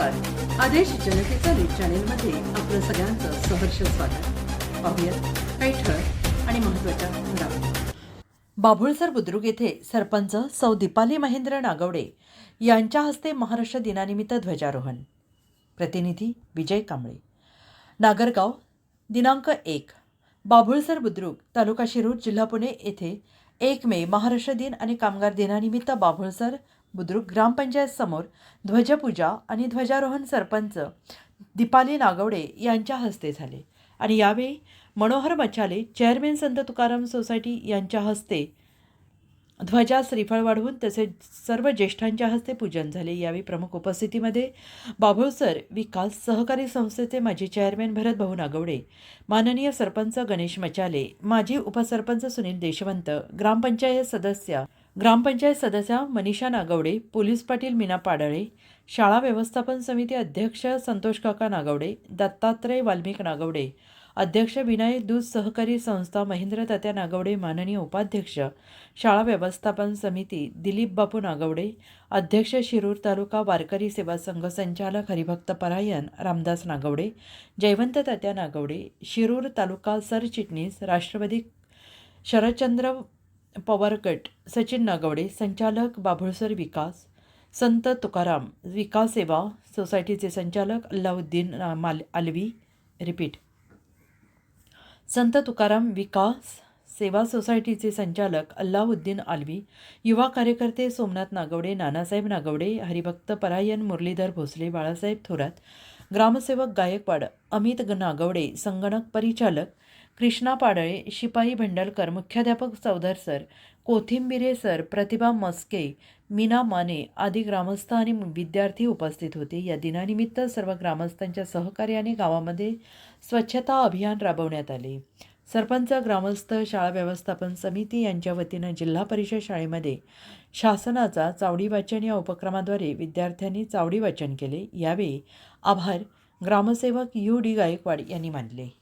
आदेश जनतेचा न्यूज चॅनेलमध्ये आपलं सगळ्यांचं सहर्ष स्वागत. पाहूयात काही ठळक आणि महत्त्वाच्या घडामोडी. बाभुळसर बुद्रुक येथे सरपंच सौ दीपाली महेंद्र नागवडे यांच्या हस्ते महाराष्ट्र दिनानिमित्त ध्वजारोहण. प्रतिनिधी विजय कांबळे. नागरगाव दिनांक एक बाभुळसर बुद्रुक तालुका शिरूर जिल्हा पुणे येथे एक मे महाराष्ट्र दिन आणि कामगार दिनानिमित्त बाभुळसर बुद्रुक ग्रामपंचायत समोर ध्वजपूजा आणि ध्वजारोहण सरपंच दीपाली नागवडे यांच्या हस्ते झाले. आणि यावेळी मनोहर मचाले चेअरमॅन संत तुकाराम सोसायटी यांच्या हस्ते ध्वजा श्रीफळ वाढवून तसेच सर्व ज्येष्ठांच्या हस्ते पूजन झाले. यावेळी प्रमुख उपस्थितीमध्ये बाभुळसर विकास सहकारी संस्थेचे माजी चेअरमॅन भरत भाऊ नागवडे माननीय सरपंच गणेश मचाले माजी उपसरपंच सुनील देशवंत ग्रामपंचायत सदस्य ग्रामपंचायत सदस्या मनीषा नागवडे पोलीस पाटील मीना पाडळे शाळा व्यवस्थापन समिती अध्यक्ष संतोष काका नागवडे दत्तात्रय वाल्मिक नागवडे अध्यक्ष विनायक दूध सहकारी संस्था महेंद्र तात्या नागवडे माननीय उपाध्यक्ष शाळा व्यवस्थापन समिती दिलीप बापू नागवडे अध्यक्ष शिरूर तालुका वारकरी सेवा संघ संचालक हरिभक्त परायण रामदास नागवडे जयवंत तात्या नागवडे शिरूर तालुका सरचिटणीस राष्ट्रवादी शरदचंद्र पॉवर कट सचिन नागवडे संचालक बाभुळसर विकास संत तुकाराम विकास सेवा सोसायटीचे संचालक अल्लाउद्दीन माल आलवी रिपीट. संत तुकाराम विकास सेवा सोसायटीचे संचालक अल्लाउद्दीन आलवी युवा कार्यकर्ते सोमनाथ नागवडे नानासाहेब नागवडे हरिभक्त परायण मुरलीधर भोसले बाळासाहेब थोरात ग्रामसेवक गायकवाड अमित नागवडे संगणक परिचालक कृष्णा पाडळे शिपाई भंडलकर मुख्याध्यापक चौधर सर कोथिंबिरे सर प्रतिभा मस्के मीना माने आदी ग्रामस्थ आणि विद्यार्थी उपस्थित होते. या दिनानिमित्त सर्व ग्रामस्थांच्या सहकार्याने गावामध्ये स्वच्छता अभियान राबवण्यात आले. सरपंच ग्रामस्थ शाळा व्यवस्थापन समिती यांच्या वतीनं जिल्हा परिषद शाळेमध्ये शासनाचा चावडी वाचन या उपक्रमाद्वारे विद्यार्थ्यांनी चावडी वाचन केले. यावेळी आभार. ग्रामसेवक यू डी गायकवाड यांनी मानले.